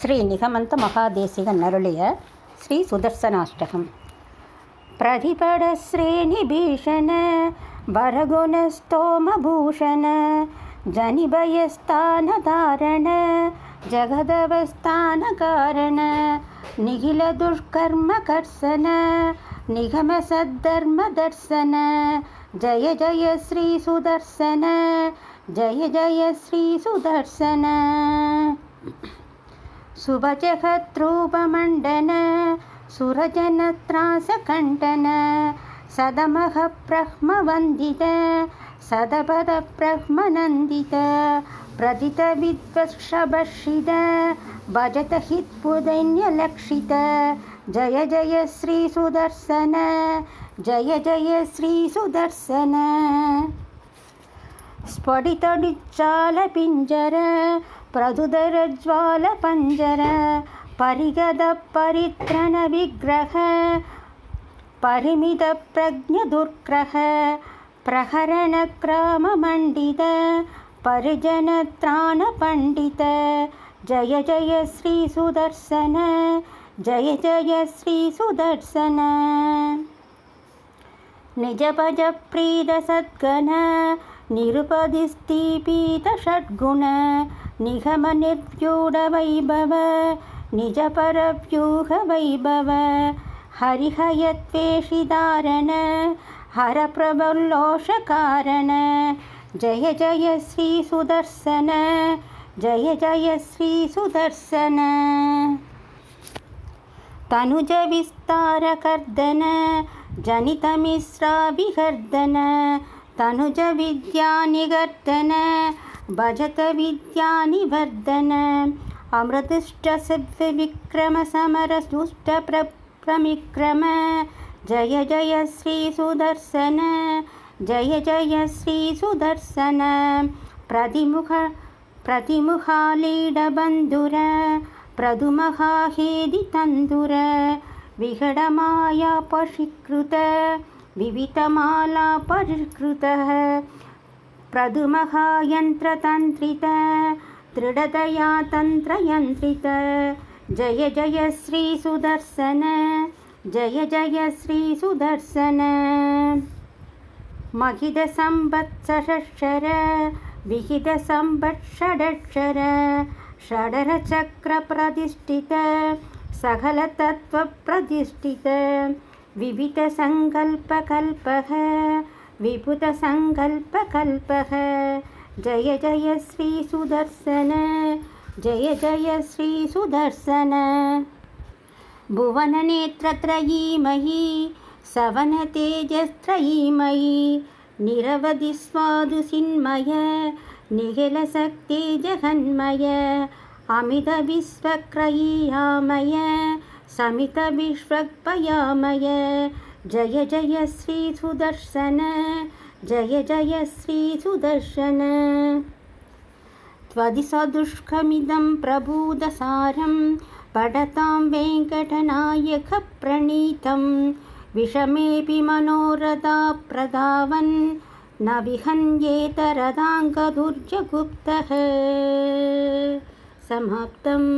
ஸ்ரீ நிகமந்த மகாதேசிகன் அருளிய ஸ்ரீ சுதர்சனாஷ்டகம். பிரதிபட ஸ்ரேணிபீஷண வரகுணஸ்தோமபூஷண ஜனிபயஸ்தானதாரண ஜகதவஸ்தானகாரண நிகில துஷ்கர்ம கர்சன நிகம சத்தர்ம தர்சன. ஜய ஜய ஸ்ரீ சுதர்சன ஜய ஜய ஸ்ரீ சுதர்சன. शुभजगद्रूपमण्डन सुरजनत्रासकण्ठन सदमः ब्रह्मवन्दित सदपदब्रह्मनन्दित प्रदितविद्वत्सभर्षित भजत हित्पुदैन्यलक्षित जय जय श्रीसुदर्शन जय जय श्रीसुदर्शन स्फटितडिज्जालपिञ्जर ప్రదుదరజ్వాల పంజర పరిగద పరిత్రణ విగ్రహ పరిమిత ప్రజ్ఞ దుర్గ్రహ ప్రహరణ క్రమ మండిత పరిజన త్రాణ పండిత జయ జయ శ్రీ సుదర్శన జయ జయ శ్రీ సుదర్శన నిజ భజ ప్రీద సద్గణ निरुपदिस्तीपीतषड्गुण निगमनिर्व्यूढवैभव निजपरव्यूहवैभव हरिहयत्वेषिधारण हरप्रभुल्लोषकारण जय जय श्रीसुदर्शन जय जय श्रीसुदर्शन तनुजविस्तारकर्दन जनितमिश्राभिहर्दन तनुजविद्यानिगर्दन भजत विद्यानिवर्धन अमृतुष्टसभ्यविक्रमसमरसुष्टप्रमिक्रम जय जय श्रीसुदर्शन, जय जय श्रीसुदर्शन प्रतिमुख प्रतिमुखालीडबन्धुर प्रदुमहाहेदितन्दुर विघटमाया पशीकृत विवितमाला परिष्कृतः प्रदुमहायन्त्रतन्त्रित दृढतया तन्त्रयन्त्रित जय जय श्रीसुदर्शन जय जय श्रीसुदर्शन महितसम्वत्सरक्षर विहितसम्वत्षडक्षर षडरचक्रप्रतिष्ठित सकलतत्त्वप्रतिष्ठित विविधसङ्कल्पकल्पः विपुतसङ्कल्पकल्पः जय जय श्रीसुदर्शन जय जय श्रीसुदर्शन भुवननेत्रत्रयीमयी सवनतेजस्त्रयीमयी निरवधिस्वादुसिन्मय निखिलशक्ति जगन्मय अमितविश्वक्रयीयामय समितविश्वक्पयामय जय जय श्रीसुदर्शन जय जय श्रीसुदर्शन त्वदिसदुष्कमिदं प्रभूदसारं पठतां वेङ्कटनायकप्रणीतं विषमेऽपि मनोरथा प्रधावन् न विहन्येतरदाङ्गदुर्जगुप्तः समाप्तम्